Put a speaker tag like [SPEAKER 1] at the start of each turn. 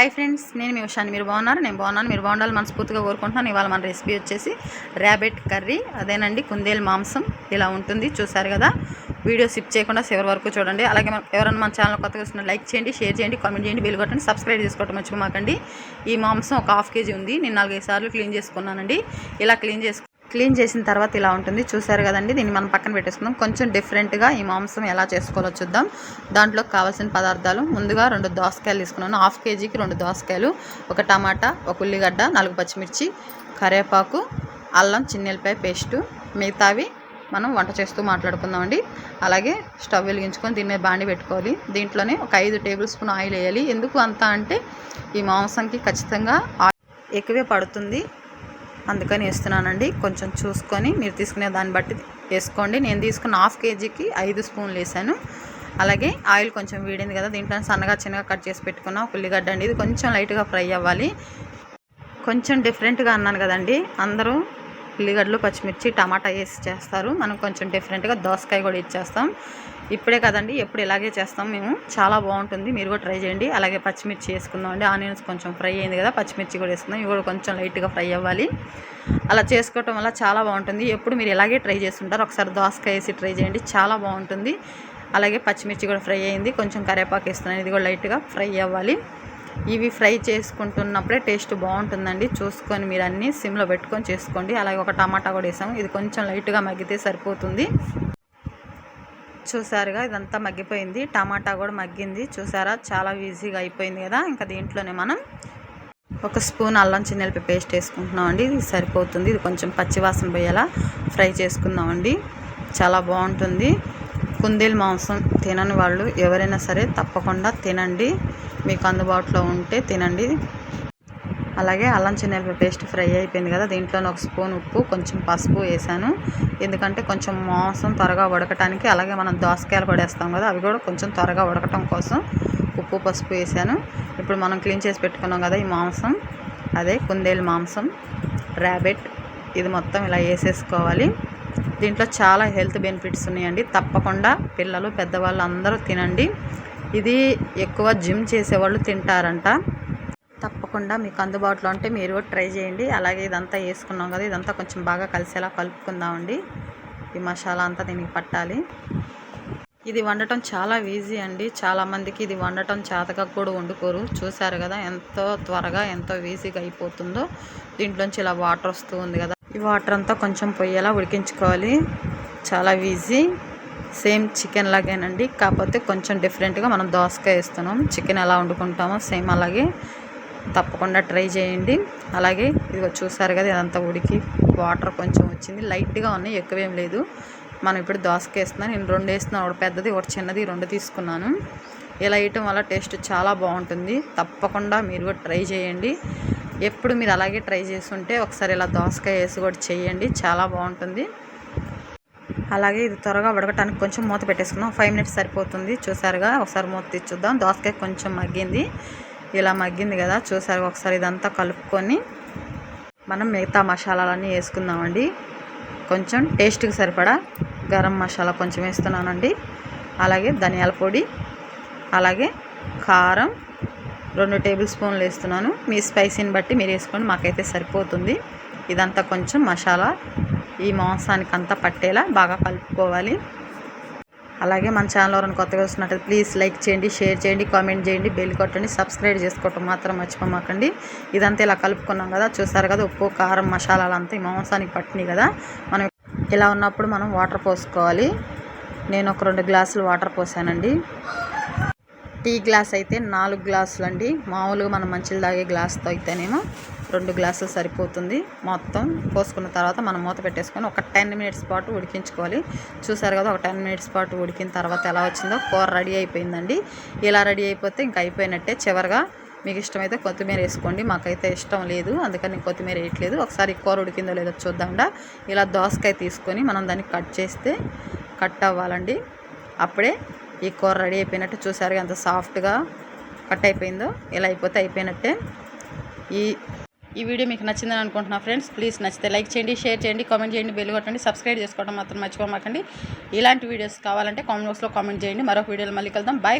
[SPEAKER 1] Hi friends నేను మీ ఉషాని. మీరు బాగున్నారు? నేను బాగున్నాను. మీరు బాగుండాలి మనస్ఫూర్తిగా కోరుకుంటున్నాను. ఇవాళ మన రెసిపీ వచ్చేసి ర్యాబెట్ కర్రీ. అదేనండి కుందేలు మాంసం ఇలా ఉంటుంది. చూసారు కదా? వీడియో సిప్ చేయకుండా చివరి వరకు చూడండి. అలాగే ఎవరైనా మన ఛానల్ కొత్తగా వస్తున్న లైక్ చేయండి షేర్ చేయండి కామెంట్ చేయండి బిల్ కొట్టండి సబ్స్క్రైబ్ చేసుకోవటం మర్చిపోమాకండి. ఈ మాంసం ఒక హాఫ్ కేజీ ఉంది. నేను నాలుగైదు సార్లు క్లీన్ చేసుకున్నానండి. ఇలా క్లీన్ చేసుకు క్లీన్ చేసిన తర్వాత ఇలా ఉంటుంది. చూసారు కదండి? దీన్ని మనం పక్కన పెట్టేసుకుందాం. కొంచెం డిఫరెంట్గా ఈ మాంసం ఎలా చేసుకోవాలో చూద్దాం. దాంట్లో కావాల్సిన పదార్థాలు ముందుగా రెండు దోసకాయలు తీసుకున్నాను. హాఫ్ కేజీకి రెండు దోసకాయలు ఒక టమాటా ఒక ఉల్లిగడ్డ నాలుగు పచ్చిమిర్చి కరేపాకు అల్లం చిన్నెల్లిపాయ పేస్టు మిగతావి మనం వంట చేస్తూ మాట్లాడుకుందామండి. అలాగే స్టవ్ వెలిగించుకొని దీని మీద బాండి పెట్టుకోవాలి. దీంట్లోనే ఒక ఐదు టేబుల్ స్పూన్ ఆయిల్ వేయాలి. ఎందుకు అంత అంటే ఈ మాంసంకి ఖచ్చితంగా ఎక్కువే పడుతుంది. అందుకని వేస్తున్నానండి. కొంచెం చూసుకొని మీరు తీసుకునే దాన్ని బట్టి వేసుకోండి. నేను తీసుకున్న హాఫ్ కేజీకి ఐదు స్పూన్లు వేసాను. అలాగే ఆయిల్ కొంచెం వీడింది కదా దీంట్లో సన్నగా చిన్నగా కట్ చేసి పెట్టుకున్న ఒక ఉల్లిగడ్డ అండి. ఇది కొంచెం లైట్గా ఫ్రై అవ్వాలి. కొంచెం డిఫరెంట్గా అన్నాను కదండి. అందరూ ఉల్లిగడ్డలు పచ్చిమిర్చి టమాటా వేసి చేస్తారు. మనం కొంచెం డిఫరెంట్గా దోసకాయ కూడా ఇచ్చేస్తాం. ఇప్పుడే కదండి ఎప్పుడు ఇలాగే చేస్తాం మేము. చాలా బాగుంటుంది. మీరు కూడా ట్రై చేయండి. అలాగే పచ్చిమిర్చి వేసుకుందాం అండి. ఆనియన్స్ కొంచెం ఫ్రై అయింది కదా పచ్చిమిర్చి కూడా వేసుకుందాం. ఇవి కూడా కొంచెం లైట్గా ఫ్రై అవ్వాలి. అలా చేసుకోవటం వల్ల చాలా బాగుంటుంది. ఎప్పుడు మీరు ఇలాగే ట్రై చేస్తుంటారు ఒకసారి దోసకాయ వేసి ట్రై చేయండి. చాలా బాగుంటుంది. అలాగే పచ్చిమిర్చి కూడా ఫ్రై అయింది. కొంచెం కరివేపాకు వేస్తున్నాను. ఇది కూడా లైట్గా ఫ్రై అవ్వాలి. ఇవి ఫ్రై చేసుకుంటున్నప్పుడే టేస్ట్ బాగుంటుందండి. చూసుకొని మీరు అన్నీ సిమ్లో పెట్టుకొని చేసుకోండి. అలాగే ఒక టమాటా కూడా వేసాము. ఇది కొంచెం లైట్గా మగ్గితే సరిపోతుంది. చూసారుగా ఇదంతా మగ్గిపోయింది. టమాటా కూడా మగ్గింది. చూసారా? చాలా ఈజీగా అయిపోయింది కదా. ఇంకా దీంట్లోనే మనం ఒక స్పూన్ అల్లం చిన్నెల్పి పేస్ట్ వేసుకుంటున్నామండి ఇది సరిపోతుంది. ఇది కొంచెం పచ్చివాసన పోయేలా ఫ్రై చేసుకుందామండి చాలా బాగుంటుంది. కుందేలు మాంసం తినని వాళ్ళు ఎవరైనా సరే తప్పకుండా తినండి. మీకు అందుబాటులో ఉంటే తినండి. అలాగే అల్లం చిన్నెల్పి పేస్ట్ ఫ్రై అయిపోయింది కదా దీంట్లోనే ఒక స్పూన్ ఉప్పు కొంచెం పసుపు వేసాను. ఎందుకంటే కొంచెం మాంసం త్వరగా ఉడకటానికి అలాగే మనం దోసకాయలు పడేస్తాం కదా అవి కూడా కొంచెం త్వరగా ఉడకటం కోసం ఉప్పు పసుపు వేసాను. ఇప్పుడు మనం క్లీన్ చేసి పెట్టుకున్నాం కదా ఈ మాంసం అదే కుందేలు మాంసం ర్యాబెట్. ఇది మొత్తం ఇలా వేసేసుకోవాలి. దీంట్లో చాలా హెల్త్ బెనిఫిట్స్ ఉన్నాయండి. తప్పకుండా పిల్లలు పెద్దవాళ్ళు అందరూ తినండి. ఇది ఎక్కువ జిమ్ చేసేవాళ్ళు తింటారంట. తప్పకుండా మీకు అందుబాటులో ఉంటే మీరు కూడా ట్రై చేయండి. అలాగే ఇదంతా వేసుకున్నాం కదా ఇదంతా కొంచెం బాగా కలిసేలా కలుపుకుందామండి. ఈ మసాలా అంతా దీనికి పట్టాలి. ఇది వండటం చాలా ఈజీ అండి. చాలామందికి ఇది వండటం చేతగా కూడా వండుకోరు. చూసారు కదా ఎంతో త్వరగా ఎంతో ఈజీగా అయిపోతుందో. దీంట్లోంచి ఇలా వాటర్ వస్తూ ఉంది కదా. ఈ వాటర్ అంతా కొంచెం పొయ్యేలా ఉడికించుకోవాలి. చాలా ఈజీ సేమ్ చికెన్ లాగేనండి. కాకపోతే కొంచెం డిఫరెంట్గా మనం దోసకాయ వేస్తున్నాం. చికెన్ ఎలా వండుకుంటామో సేమ్ అలాగే. తప్పకుండా ట్రై చేయండి. అలాగే ఇదిగో చూసారు కదా ఇదంతా ఉడికి వాటర్ కొంచెం వచ్చింది. లైట్గా ఉన్నాయి ఎక్కువేం లేదు. మనం ఇప్పుడు దోసకాయ వేస్తున్నాను నేను రెండు వేస్తున్నాను. ఒకటి పెద్దది ఒకటి చిన్నది రెండు తీసుకున్నాను. ఇలా వేయటం వల్ల టేస్ట్ చాలా బాగుంటుంది. తప్పకుండా మీరు కూడా ట్రై చేయండి. ఎప్పుడు మీరు అలాగే ట్రై చేస్తుంటే ఒకసారి ఇలా దోసకాయ వేసి కూడా చేయండి. చాలా బాగుంటుంది. అలాగే ఇది త్వరగా ఉడకటానికి కొంచెం మూత పెట్టేసుకుందాం. ఫైవ్ మినిట్స్ సరిపోతుంది. చూసారుగా? ఒకసారి మూత తెచ్చుద్దాం. దోసకాయ కొంచెం మగ్గింది. ఇలా మగ్గింది కదా? చూసారు ఒకసారి ఇదంతా కలుపుకొని మనం మిగతా మసాలాలన్నీ వేసుకుందామండి. కొంచెం టేస్ట్కి సరిపడా గరం మసాలా కొంచెం వేస్తున్నానండి. అలాగే ధనియాల పొడి అలాగే కారం రెండు టేబుల్ స్పూన్లు వేస్తున్నాను. మీ స్పైసీని బట్టి మీరు వేసుకోండి. మాకైతే సరిపోతుంది. ఇదంతా కొంచెం మసాలా. ఈ మాంసానికి అంతా పట్టేలా బాగా కలుపుకోవాలి. అలాగే మన ఛానల్ ఎవరైనా కొత్తగా వస్తున్నట్టు ప్లీజ్ లైక్ చేయండి షేర్ చేయండి కామెంట్ చేయండి బెల్ కొట్టండి సబ్స్క్రైబ్ చేసుకోవటం మాత్రం మర్చిపోమాకండి. ఇదంతా ఇలా కలుపుకున్నాం కదా చూసారు కదా ఉప్పు కారం మసాలాలు అంతా ఈ మాంసానికి పట్టినాయి కదా. మనం ఇలా ఉన్నప్పుడు మనం వాటర్ పోసుకోవాలి. నేను ఒక రెండు గ్లాసులు వాటర్ పోసానండి. టీ గ్లాస్ అయితే నాలుగు గ్లాసులు అండి. మామూలుగా మనం మంచిలు తాగే గ్లాస్తో అయితేనేమో రెండు గ్లాసులు సరిపోతుంది. మొత్తం పోసుకున్న తర్వాత మనం మూత పెట్టేసుకొని ఒక టెన్ మినిట్స్ పాటు ఉడికించుకోవాలి. చూసారు కదా ఒక టెన్ మినిట్స్ పాటు ఉడికిన తర్వాత ఎలా వచ్చిందో? కూర రెడీ అయిపోయిందండి. ఇలా రెడీ అయిపోతే ఇంకా అయిపోయినట్టే. చివరిగా మీకు ఇష్టమైతే కొత్తిమీర వేసుకోండి. మాకైతే ఇష్టం లేదు అందుకని నేను కొత్తిమీర వేయట్లేదు. ఒకసారి కూర ఉడికిందో లేదో చూద్దాండా. ఇలా దోసకాయ తీసుకొని మనం దాన్ని కట్ చేస్తే కట్ అవ్వాలండి. అప్పుడే ఈ కూర రెడీ అయిపోయినట్టు చూసారు ఎంత సాఫ్ట్గా కట్ అయిపోయిందో ఇలా అయిపోతే అయిపోయినట్టే. ఈ ఈ వీడియో మీకు నచ్చిందని అనుకుంటున్నా ఫ్రెండ్స్ ప్లీజ్ నచ్చితే లైక్ చేయండి షేర్ చేయండి కామెంట్ చేయండి బెల్ కొట్టండి సబ్స్క్రైబ్ చేసుకోవడం మాత్రం మర్చిపోమాకండి. ఇలాంటి వీడియోస్ కావాలంటే కామెంట్ బాక్స్లో కామెంట్ చేయండి. మరొక వీడియోలో మళ్ళీ కలుద్దాం. బాయ్